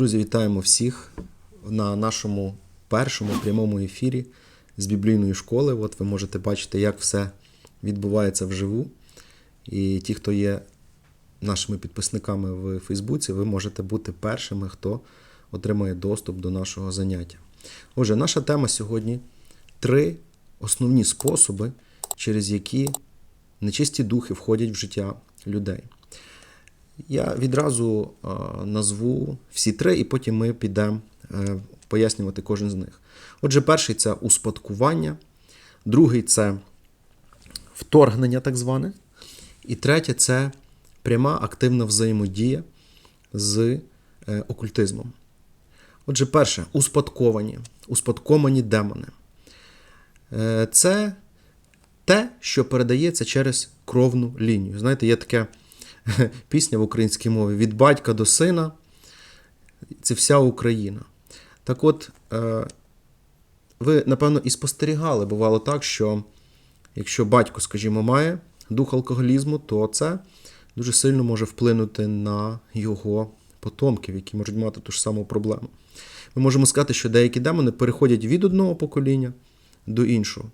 Друзі, вітаємо всіх на нашому першому прямому ефірі з біблійної школи. От ви можете бачити, як все відбувається вживу. І ті, хто є нашими підписниками в Фейсбуці, ви можете бути першими, хто отримає доступ до нашого заняття. Отже, наша тема сьогодні три основні способи, через які нечисті духи входять в життя людей. Я відразу е, назву всі три, і потім ми підемо е, пояснювати кожен з них. Отже, перший це успадкування, другий це вторгнення, так зване, і третє це пряма активна взаємодія з е, окультизмом. Отже, перше, успадковані, успадковані демони. Це те, що передається через кровну лінію. Знаєте, є таке пісня в українській мові від батька до сина. Це вся Україна. Так от, е, ви, напевно, і спостерігали, бувало так, що якщо батько, скажімо, має дух алкоголізму, то це дуже сильно може вплинути на його потомків, які можуть мати ту ж саму проблему. Ми можемо сказати, що деякі демони переходять від одного покоління до іншого.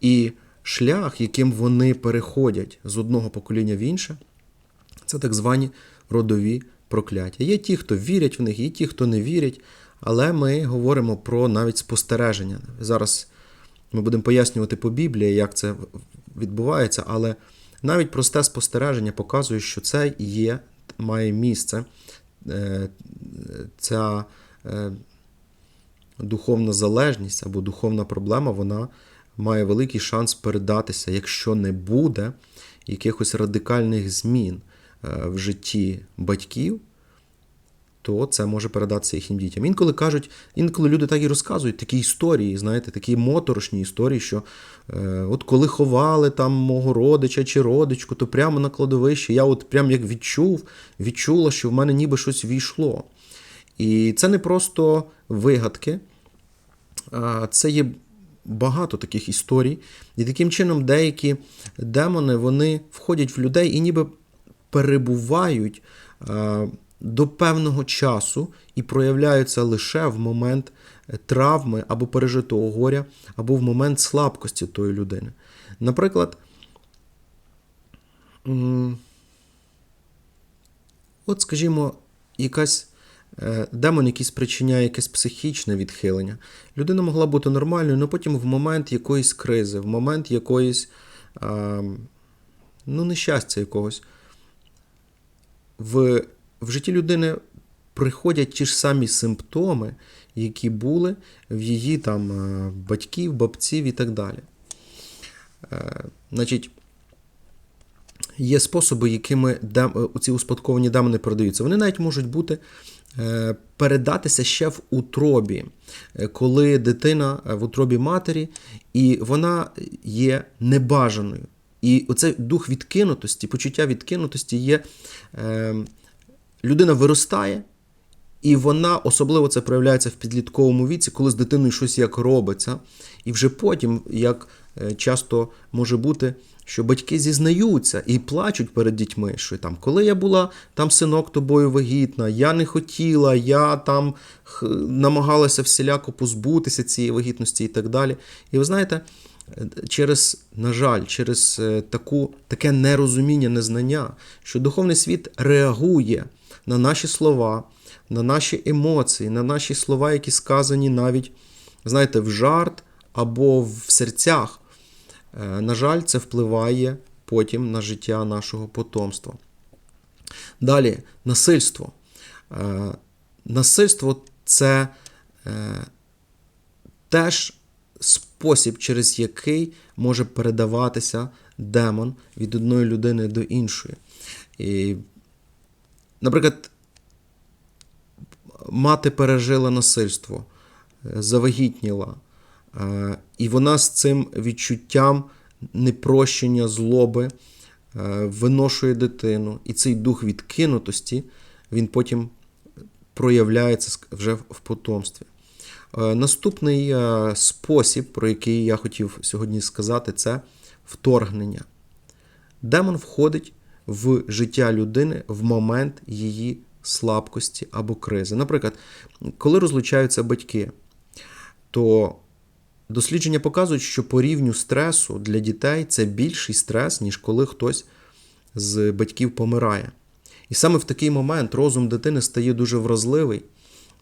І шлях, яким вони переходять з одного покоління в інше, це так звані родові прокляття. Є ті, хто вірять в них, є ті, хто не вірять, але ми говоримо про навіть спостереження. Зараз ми будемо пояснювати по Біблії, як це відбувається, але навіть просте спостереження показує, що це є, має місце. Е, ця е, духовна залежність або духовна проблема, вона має великий шанс передатися, якщо не буде якихось радикальних змін в житті батьків, то це може передатися їхнім дітям. Інколи кажуть, інколи люди так і розказують такі історії, знаєте, такі моторошні історії, що е, от коли ховали там мого родича чи родичку, то прямо на кладовищі я от прям як відчув, відчула, що в мене ніби щось війшло. І це не просто вигадки, це є багато таких історій. І таким чином деякі демони вони входять в людей і ніби перебувають до певного часу і проявляються лише в момент травми або пережитого горя, або в момент слабкості тої людини. Наприклад, от, скажімо, якась е, демон, який спричиняє якесь психічне відхилення. Людина могла бути нормальною, але потім в момент якоїсь кризи, в момент якоїсь ну, нещастя якогось в, в житті людини приходять ті ж самі симптоми, які були в її там е, батьків, бабців і так далі. Е, значить, Є способи, якими дем... Е, ці успадковані демони передаються. Вони навіть можуть бути передатися ще в утробі, коли дитина в утробі матері, і вона є небажаною. І оцей дух відкинутості, почуття відкинутості є. Е, Людина виростає, і вона особливо це проявляється в підлітковому віці, коли з дитиною щось як робиться. І вже потім, як е, часто може бути, що батьки зізнаються і плачуть перед дітьми, що там, коли я була там синок тобою вагітна, я не хотіла, я там намагалася всіляко позбутися цієї вагітності і так далі. І ви знаєте через, на жаль, через е, таку, таке нерозуміння, незнання, що духовний світ реагує на наші слова, на наші емоції, на наші слова, які сказані навіть, знаєте, в жарт або в серцях. Е, на жаль, це впливає потім на життя нашого потомства. Далі, насильство. Е, насильство це теж спосіб, через який може передаватися демон від одної людини до іншої. І, Наприклад, мати пережила насильство, е, завагітніла, е, і вона з цим відчуттям непрощення, злоби е, виношує дитину, і цей дух відкинутості він потім проявляється вже в потомстві. Е, наступний е, спосіб, про який я хотів сьогодні сказати, це вторгнення. Демон входить в життя людини в момент її слабкості або кризи. Наприклад, коли розлучаються батьки, то дослідження показують, що по рівню стресу для дітей це більший стрес, ніж коли хтось з батьків помирає. І саме в такий момент розум дитини стає дуже вразливий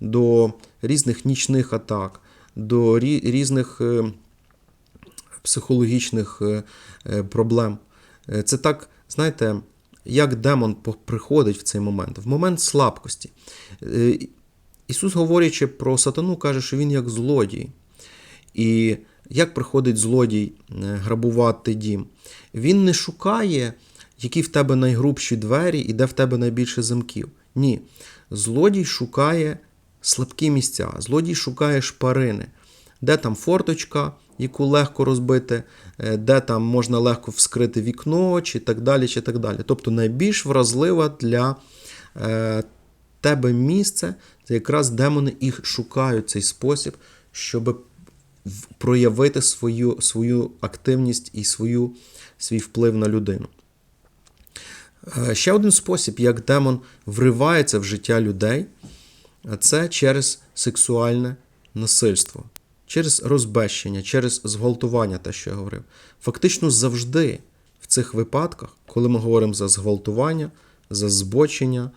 до різних нічних атак, до різних е, психологічних е, е, проблем. Це так, знаєте, як демон приходить в цей момент, в момент слабкості. Ісус, говорячи про сатану, каже, що він як злодій. І як приходить злодій грабувати дім? Він не шукає, які в тебе найгрубші двері і де в тебе найбільше замків. Ні. Злодій шукає слабкі місця, злодій шукає шпарини, де там форточка, яку легко розбити, е, де там можна легко вскрити вікно, чи так далі. чи так далі. Тобто найбільш вразлива для е, тебе місце, це якраз демони їх шукають цей спосіб, щоб проявити свою, свою активність і свою, свій вплив на людину. Е, Ще один спосіб, як демон вривається в життя людей, а це через сексуальне насильство, через розбещення, через зґвалтування, те, що я говорив. Фактично завжди в цих випадках, коли ми говоримо за зґвалтування, за збочення,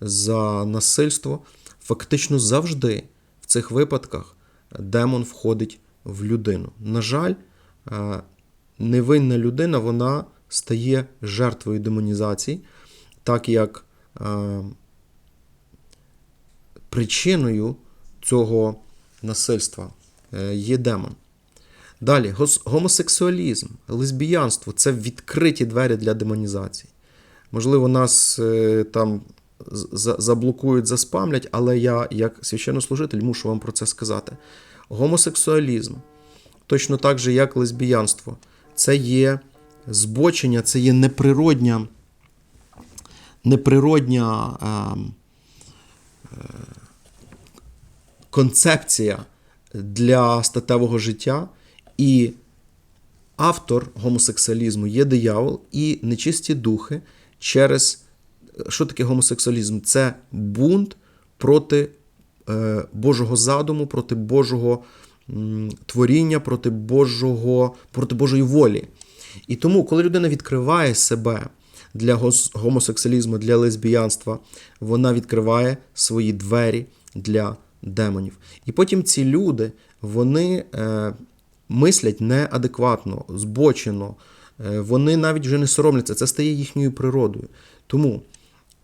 за насильство, фактично завжди в цих випадках демон входить в людину. На жаль, е, невинна людина вона стає жертвою демонізації, так як е, причиною цього насильства е, є демон. Далі, гомосексуалізм, лесбіянство це відкриті двері для демонізації. Можливо, нас е, там заблокують, заспамлять, але я, як священнослужитель, мушу вам про це сказати. Гомосексуалізм, точно так же, як лесбіянство, це є збочення, це є неприродня, неприродня ем, е, концепція для статевого життя, і автор гомосексуалізму є диявол і нечисті духи через що таке гомосексуалізм? Це бунт проти е, Божого задуму, проти Божого творіння, проти Божого, проти Божої волі. І тому, коли людина відкриває себе для гомосексуалізму, для лесбіянства, вона відкриває свої двері для демонів. І потім ці люди вони е, мислять неадекватно, збочено, е, вони навіть вже не соромляться, це стає їхньою природою. Тому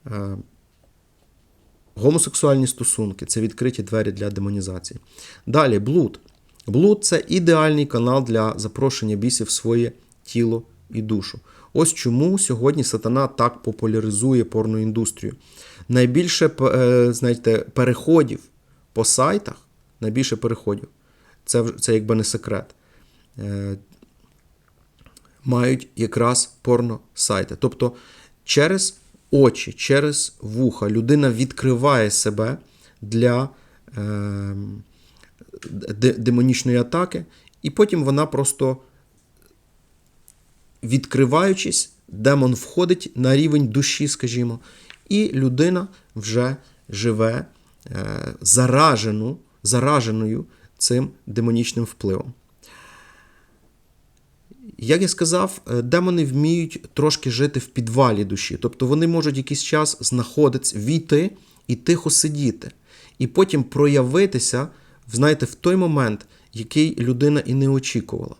е, гомосексуальні стосунки це відкриті двері для демонізації. Далі, блуд. Блуд це ідеальний канал для запрошення бісів в своє тіло і душу. Ось чому сьогодні сатана так популяризує порноіндустрію. Найбільше е, знаєте, переходів по сайтах, найбільше переходів, це, це якби не секрет. Е, мають якраз порно-сайти. Тобто через очі, через вуха людина відкриває себе для е, демонічної атаки, і потім вона просто, відкриваючись, демон входить на рівень душі, скажімо, і людина вже живе заражену, зараженою цим демонічним впливом. Як я сказав, е, демони вміють трошки жити в підвалі душі. Тобто вони можуть якийсь час знаходитися, війти і тихо сидіти, і потім проявитися, знаєте, в той момент, який людина і не очікувала.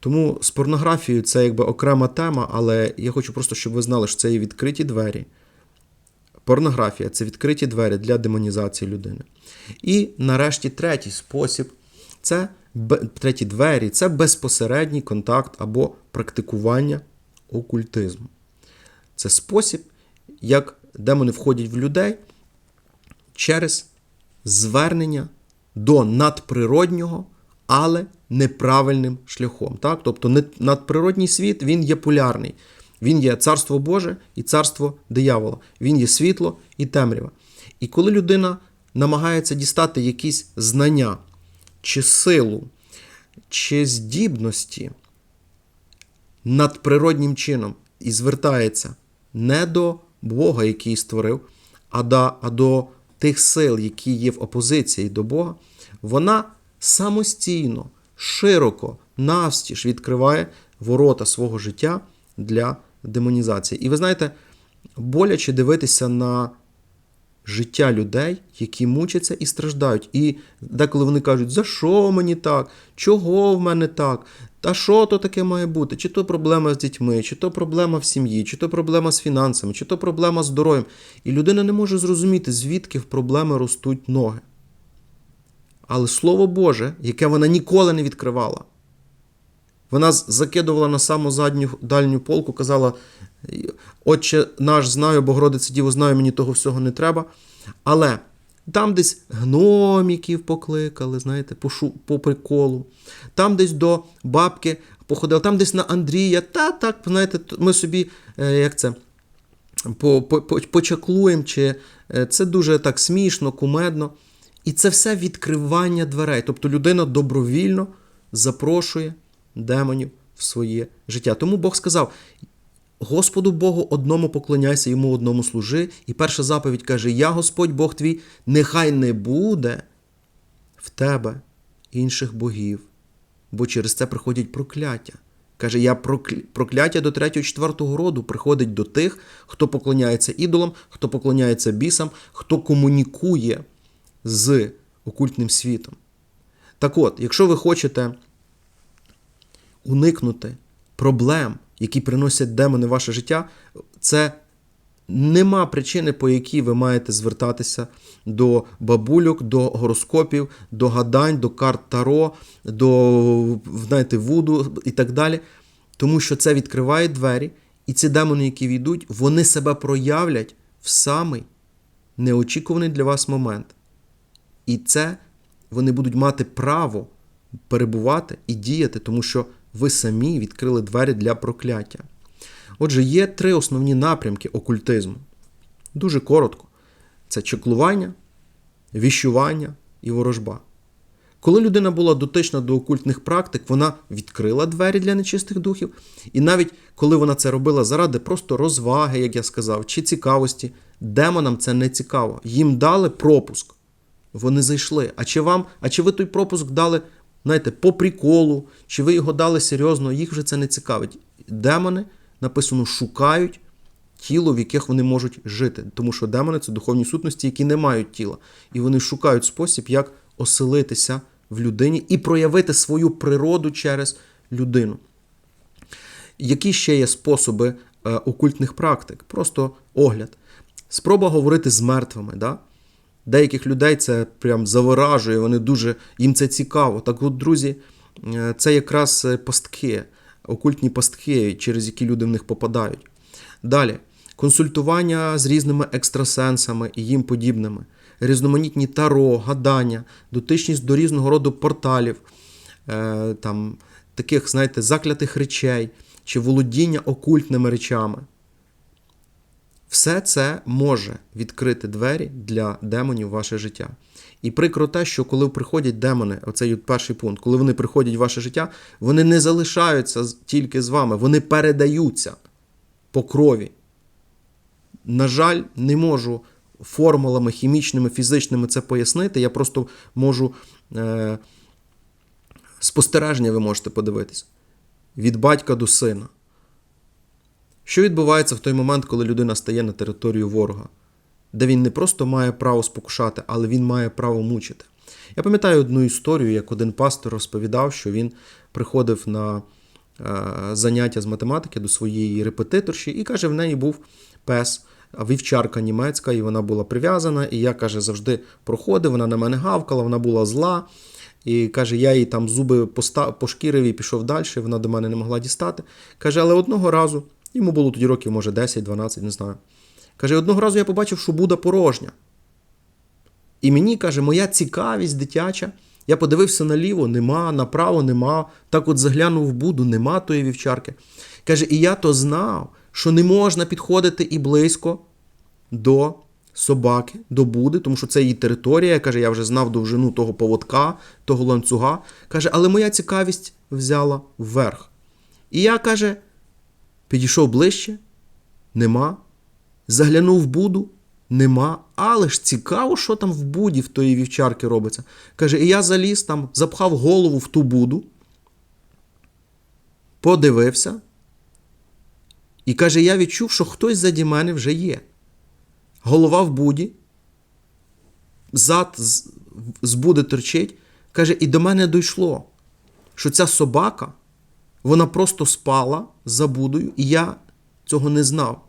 Тому з порнографією це якби окрема тема, але я хочу просто, щоб ви знали, що це є відкриті двері. Порнографія це відкриті двері для демонізації людини. І нарешті третій спосіб це треті двері це безпосередній контакт або практикування окультизму. Це спосіб, як демони входять в людей через звернення до надприроднього, але неправильним шляхом. Так? Тобто надприродній світ він є полярний. Він є царство Боже і царство диявола. Він є світло і темрява. І коли людина намагається дістати якісь знання, чи силу, чи здібності надприроднім чином і звертається не до Бога, який створив, а до, а до тих сил, які є в опозиції до Бога, вона самостійно, широко, навстіж відкриває ворота свого життя для демонізації. І ви знаєте, боляче дивитися на життя людей, які мучаться і страждають. І деколи вони кажуть, за що мені так? Чого в мене так? Та що то таке має бути? Чи то проблема з дітьми, чи то проблема в сім'ї, чи то проблема з фінансами, чи то проблема з здоров'ям. І людина не може зрозуміти, звідки в проблеми ростуть ноги. Але Слово Боже, яке вона ніколи не відкривала, вона закидувала на саму задню дальню полку, казала: Отче наш знаю, Богородице Діво знаю, мені того всього не треба. Але там десь гноміків покликали, знаєте, по, шу, по приколу. Там десь до бабки походили, там десь на Андрія. Та так, знаєте, ми собі, е, як це, по, по, по- почаклуємо, чи е, це дуже так смішно, кумедно. І це все відкривання дверей. Тобто людина добровільно запрошує демонів в своє життя. Тому Бог сказав: Господу Богу одному поклоняйся, йому одному служи. І перша заповідь каже: Я Господь Бог твій, нехай не буде в тебе інших богів, бо через це приходять прокляття. Каже, я прокля- прокляття до третього, четвертого роду приходить до тих, хто поклоняється ідолам, хто поклоняється бісам, хто комунікує з окультним світом. Так от, якщо ви хочете уникнути проблем, які приносять демони в ваше життя, це нема причини, по якій ви маєте звертатися до бабульок, до гороскопів, до гадань, до карт Таро, до знаєте, вуду і так далі. Тому що це відкриває двері, і ці демони, які війдуть, вони себе проявлять в самий неочікуваний для вас момент. І це вони будуть мати право перебувати і діяти, тому що ви самі відкрили двері для прокляття. Отже, є три основні напрямки окультизму. Дуже коротко: це чеклування, віщування і ворожба. Коли людина була дотична до окультних практик, вона відкрила двері для нечистих духів. І навіть коли вона це робила заради просто розваги, як я сказав, чи цікавості, демонам це не цікаво. Їм дали пропуск. Вони зайшли. А чи вам, а чи ви той пропуск дали, знаєте, по приколу, чи ви його дали серйозно, їх вже це не цікавить. Демони, написано, шукають тіло, в яких вони можуть жити. Тому що демони це духовні сутності, які не мають тіла. І вони шукають спосіб, як оселитися в людині і проявити свою природу через людину. Які ще є способи е, окультних практик? Просто огляд. Спроба говорити з мертвими. Да? Деяких людей це прям заворажує, вони дуже їм це цікаво. Так от, друзі, е, це якраз е, пастки, окультні пастки, через які люди в них попадають. Далі, консультування з різними екстрасенсами і їм подібними, різноманітні таро, гадання, дотичність до різного роду порталів, е, там, таких, знаєте, заклятих речей чи володіння окультними речами. Все це може відкрити двері для демонів в ваше життя. І прикро те, що коли приходять демони, оцей перший пункт, коли вони приходять в ваше життя, вони не залишаються тільки з вами, вони передаються по крові. На жаль, не можу формулами хімічними, фізичними це пояснити. Я просто можу е, спостереження, ви можете подивитись від батька до сина. Що відбувається в той момент, коли людина стає на територію ворога, де він не просто має право спокушати, але він має право мучити. Я пам'ятаю одну історію, як один пастор розповідав, що він приходив на е, заняття з математики до своєї репетиторші і каже, в неї був пес, вівчарка німецька, і вона була прив'язана. І я каже, завжди проходив, вона на мене гавкала, вона була зла. І каже, я їй там зуби пошкірив і пішов далі, вона до мене не могла дістати. Каже, але одного разу, йому було тоді років, може, 10-12, не знаю. Каже, одного разу я побачив, що Буда порожня. І мені каже, моя цікавість дитяча. Я подивився наліво, нема, направо нема. Так от заглянув в Буду, нема тої вівчарки. Каже, і я то знав, що не можна підходити і близько до собаки, до Буди, тому що це її територія. Каже, я вже знав довжину того поводка, того ланцюга. Каже, але моя цікавість взяла вверх. І я, каже, підійшов ближче, нема. Заглянув в Буду, Нема, але ж цікаво, що там в буді в тої вівчарки робиться. Каже, і я заліз там, запхав голову в ту буду, подивився, і каже, я відчув, що хтось заді мене вже є. Голова в буді, зад з, буди торчить. Каже, і до мене дійшло, що ця собака, вона просто спала за будою, і я цього не знав.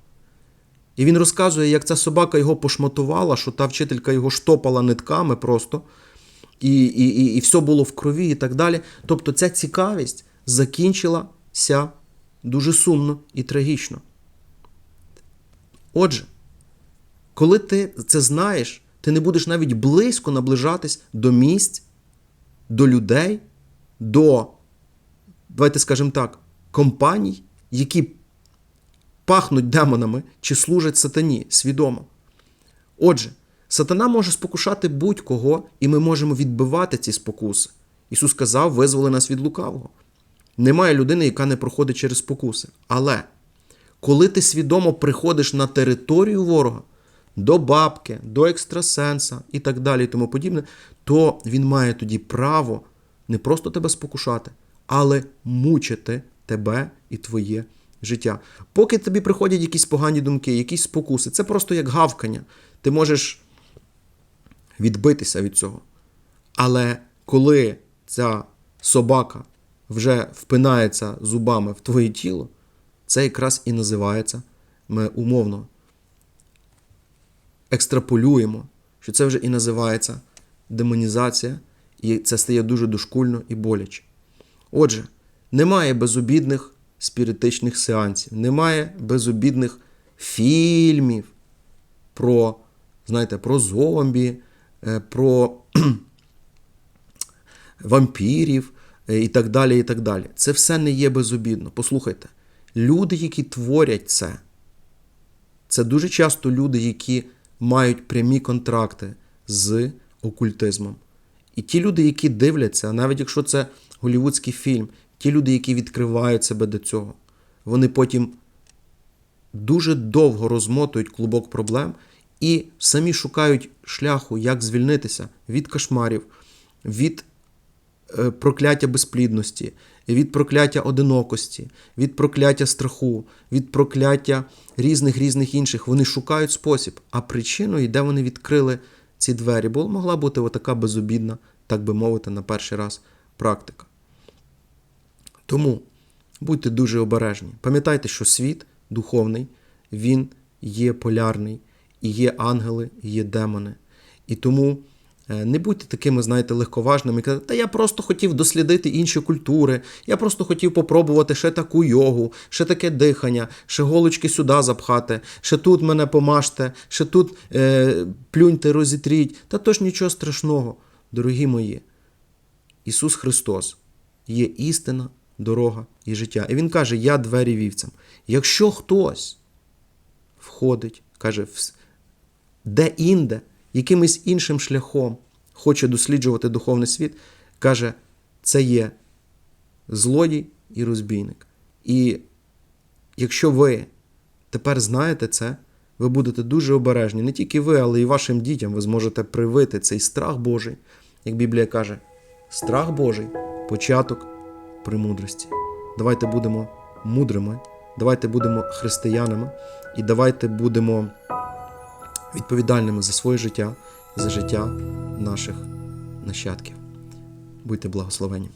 І він розказує, як ця собака його пошматувала, що та вчителька його штопала нитками просто, і, і, і, і все було в крові, і так далі. Тобто ця цікавість закінчилася дуже сумно і трагічно. Отже, коли ти це знаєш, ти не будеш навіть близько наближатись до місць, до людей, до, давайте скажемо так, компаній, які пахнуть демонами чи служать сатані свідомо. Отже, сатана може спокушати будь-кого, і ми можемо відбивати ці спокуси. Ісус сказав, визволи нас від лукавого. Немає людини, яка не проходить через спокуси. Але коли ти свідомо приходиш на територію ворога, до бабки, до екстрасенса і так далі, і тому подібне, то він має тоді право не просто тебе спокушати, але мучити тебе і твоє життя. Поки тобі приходять якісь погані думки, якісь спокуси, це просто як гавкання. Ти можеш відбитися від цього. Але коли ця собака вже впинається зубами в твоє тіло, це якраз і називається, ми умовно екстраполюємо, що це вже і називається демонізація, і це стає дуже дошкульно і боляче. Отже, немає безобідних спіритичних сеансів, немає безобідних фільмів про, знаєте, про зомбі, е, про вампірів е, і так далі. і так далі. Це все не є безобідно. Послухайте, люди, які творять це, це дуже часто люди, які мають прямі контракти з окультизмом. І ті люди, які дивляться, навіть якщо це голівудський фільм, ті люди, які відкривають себе до цього, вони потім дуже довго розмотують клубок проблем і самі шукають шляху, як звільнитися від кошмарів, від е, прокляття безплідності, від прокляття одинокості, від прокляття страху, від прокляття різних різних інших. Вони шукають спосіб, а причиною, де вони відкрили ці двері, бо могла бути отака безобідна, так би мовити, на перший раз практика. Тому будьте дуже обережні. Пам'ятайте, що світ духовний, він є полярний, і є ангели, і є демони. І тому е, не будьте такими, знаєте, легковажними казати, та я просто хотів дослідити інші культури, я просто хотів попробувати ще таку йогу, ще таке дихання, ще голочки сюди запхати, ще тут мене помажте, ще тут е, плюньте, розітріть. Та то ж нічого страшного, дорогі мої. Ісус Христос є істина, дорога і життя. І Він каже: Я двері вівцям. Якщо хтось входить, каже, де-інде, якимось іншим шляхом хоче досліджувати духовний світ, каже, це є злодій і розбійник. І якщо ви тепер знаєте це, ви будете дуже обережні. Не тільки ви, але й вашим дітям ви зможете привити цей страх Божий, як Біблія каже, страх Божий початок премудрості. Давайте будемо мудрими, давайте будемо християнами і давайте будемо відповідальними за своє життя, за життя наших нащадків. Будьте благословені.